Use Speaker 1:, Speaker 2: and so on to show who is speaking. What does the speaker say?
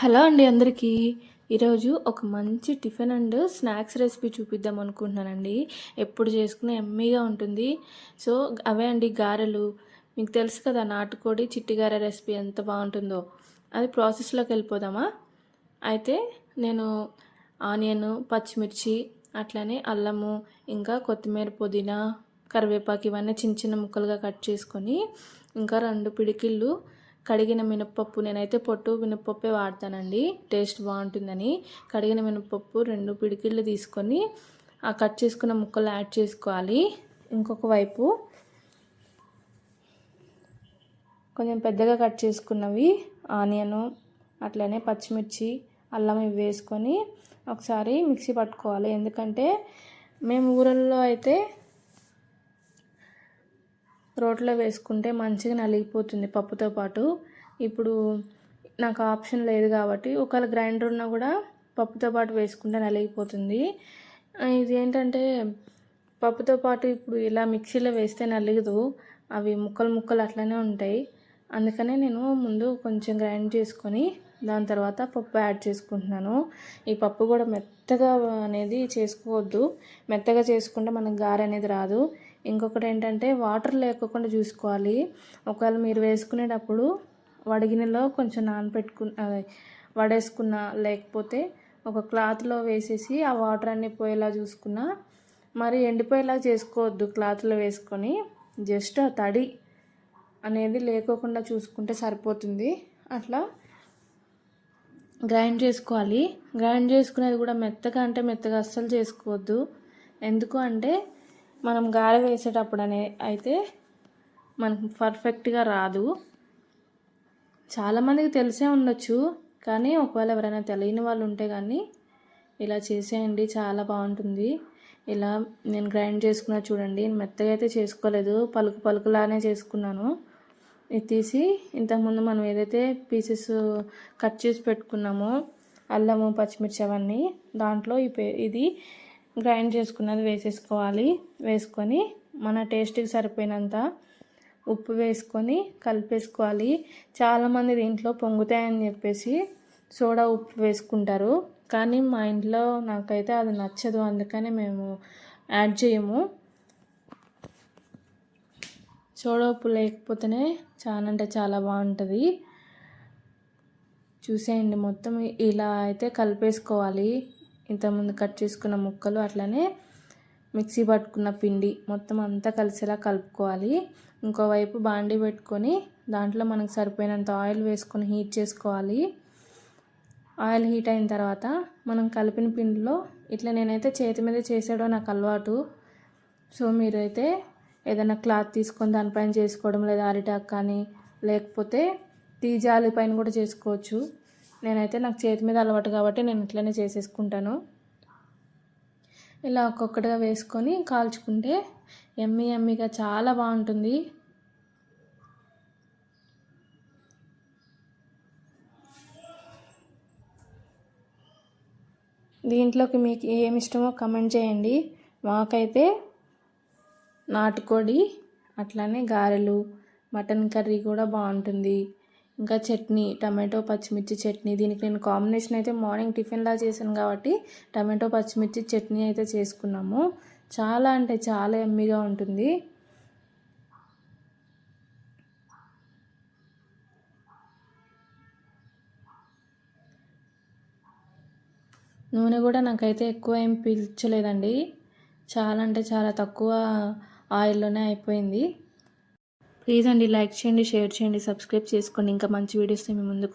Speaker 1: Hello అండి అందరికీ. ఈరోజు ఒక మంచి టిఫిన్ అండ్ స్నాక్స్ రెసిపీ చూపిద్దాం అనుకుంటున్నానండి. ఎప్పుడు చేసుకునే ఎమ్మీగా ఉంటుంది. సో అవే అండి గారెలు. మీకు తెలుసు కదా నాటుకోడి చిట్టి గారె రెసిపీ ఎంత బాగుంటుందో. అది ప్రాసెస్లోకి వెళ్ళిపోదామా? అయితే నేను ఆనియన్ పచ్చిమిర్చి అట్లనే అల్లము ఇంకా కొత్తిమీర పుదీనా కరివేపాకు ఇవన్నీ చిన్న చిన్న ముక్కలుగా కట్ చేసుకొని ఇంకా రెండు పిడికిళ్ళు కడిగిన మినప్పప్పు నేనైతే పొట్టు మినప్పప్పే వాడతానండి. టేస్ట్ బాగుంటుందని. కడిగిన మినప్పప్పు రెండు పిడికిళ్ళు తీసుకొని ఆ కట్ చేసుకున్న ముక్కలు యాడ్ చేసుకోవాలి. ఇంకొక వైపు కొంచెం పెద్దగా కట్ చేసుకున్నవి ఆనియను అట్లనే పచ్చిమిర్చి అల్లం ఇవి వేసుకొని ఒకసారి మిక్సీ పట్టుకోవాలి. ఎందుకంటే మేము ఊరల్లో అయితే రోట్లో వేసుకుంటే మంచిగా నలిగిపోతుంది పప్పుతో పాటు. ఇప్పుడు నాకు ఆప్షన్ లేదు కాబట్టి ఒకవేళ గ్రైండర్ ఉన్నా కూడా పప్పుతో పాటు వేసుకుంటే నలిగిపోతుంది. ఇది ఏంటంటే పప్పుతో పాటు ఇప్పుడు ఇలా మిక్సీలో వేస్తే నలిగదు. అవి ముక్కలు ముక్కలు అట్లనే ఉంటాయి. అందుకనే నేను ముందు కొంచెం గ్రైండ్ చేసుకొని దాని తర్వాత పప్పు యాడ్ చేసుకుంటున్నాను. ఈ పప్పు కూడా మెత్తగా అనేది చేసుకోవద్దు. మెత్తగా చేసుకుంటే మనకు గారె అనేది రాదు. ఇంకొకటి ఏంటంటే వాటర్ లేకోకుండా చూసుకోవాలి. ఒకవేళ మీరు వేసుకునేటప్పుడు వడిగినలో కొంచెం నానపెట్టుకు వడేసుకున్న లేకపోతే ఒక క్లాత్లో వేసేసి ఆ వాటర్ అన్నీ పోయేలా చూసుకున్న మరి ఎండిపోయేలా చేసుకోవద్దు క్లాత్లో వేసుకొని. జస్ట్ ఆ తడి అనేది లేకోకుండా చూసుకుంటే సరిపోతుంది. అట్లా గ్రైండ్ చేసుకోవాలి. గ్రైండ్ చేసుకునేది కూడా మెత్తగా అంటే మెత్తగా అస్సలు చేసుకోవద్దు. ఎందుకు అంటే మనం గారె వేసేటప్పుడు అనే అయితే మనకు పర్ఫెక్ట్గా రాదు. చాలామందికి తెలిసే ఉండొచ్చు కానీ ఒకవేళ ఎవరైనా తెలియని వాళ్ళు ఉంటే కానీ ఇలా చేసేయండి చాలా బాగుంటుంది. ఇలా నేను గ్రైండ్ చేసుకున్నా చూడండి మెత్తగా అయితే చేసుకోలేదు పలుకు పలుకులానే చేసుకున్నాను. ఇది తీసి ఇంతకుముందు మనం ఏదైతే పీసెస్ కట్ చేసి పెట్టుకున్నామో అల్లము పచ్చిమిర్చి అవన్నీ దాంట్లో ఈ ఇది గ్రైండ్ చేసుకున్నది వేసేసుకోవాలి. వేసుకొని మన టేస్ట్కి సరిపోయినంత ఉప్పు వేసుకొని కలిపేసుకోవాలి. చాలామంది దీంట్లో పొంగుతాయని చెప్పేసి సోడా ఉప్పు వేసుకుంటారు. కానీ మా ఇంట్లో నాకైతే అది నచ్చదు. అందుకని మేము యాడ్ చేయము. సోడా ఉప్పు లేకపోతేనే చాలా అంటే చాలా బాగుంటుంది. చూసేయండి. మొత్తం ఇలా అయితే కలిపేసుకోవాలి. ఇంతకుముందు కట్ చేసుకున్న ముక్కలు అట్లనే మిక్సీ పట్టుకున్న పిండి మొత్తం అంతా కలిసేలా కలుపుకోవాలి. ఇంకోవైపు బాండి పెట్టుకొని దాంట్లో మనకు సరిపోయినంత ఆయిల్ వేసుకొని హీట్ చేసుకోవాలి. ఆయిల్ హీట్ అయిన తర్వాత మనం కలిపిన పిండిలో ఇట్లా నేనైతే చేతి మీద చేసాడో నాకు అలవాటు. సో మీరైతే ఏదైనా క్లాత్ తీసుకొని దానిపైన చేసుకోవడం లేదా అరిటాక్ కానీ లేకపోతే తీజాలి పైన కూడా చేసుకోవచ్చు. నేనైతే నాకు చేతి మీద అలవాటు కాబట్టి నేను ఇట్లనే చేసేసుకుంటాను. ఇలా ఒక్కొక్కటిగా వేసుకొని కాల్చుకుంటే ఎమ్మి ఎమ్మిగా చాలా బాగుంటుంది. దీంట్లోకి మీకు ఏమి ఇష్టమో కమెంట్ చేయండి. మాకైతే నాటుకోడి అట్లానే గారెలు మటన్ కర్రీ కూడా బాగుంటుంది. ఇంకా చట్నీ టమాటో పచ్చిమిర్చి చట్నీ. దీనికి నేను కాంబినేషన్ అయితే మార్నింగ్ టిఫిన్లా చేశాను కాబట్టి టమాటో పచ్చిమిర్చి చట్నీ అయితే చేసుకున్నాము. చాలా అంటే చాలా ఎమ్మిగా ఉంటుంది. నూనె కూడా నాకైతే ఎక్కువ ఏం పీల్చలేదండి. చాలా అంటే చాలా తక్కువ ఆయిల్లోనే అయిపోయింది. ప్లీజ్ అండి లైక్ చేయండి షేర్ చేయండి సబ్స్క్రైబ్ చేసుకోండి. ఇంకా మంచి వీడియోస్ మీ ముందుకు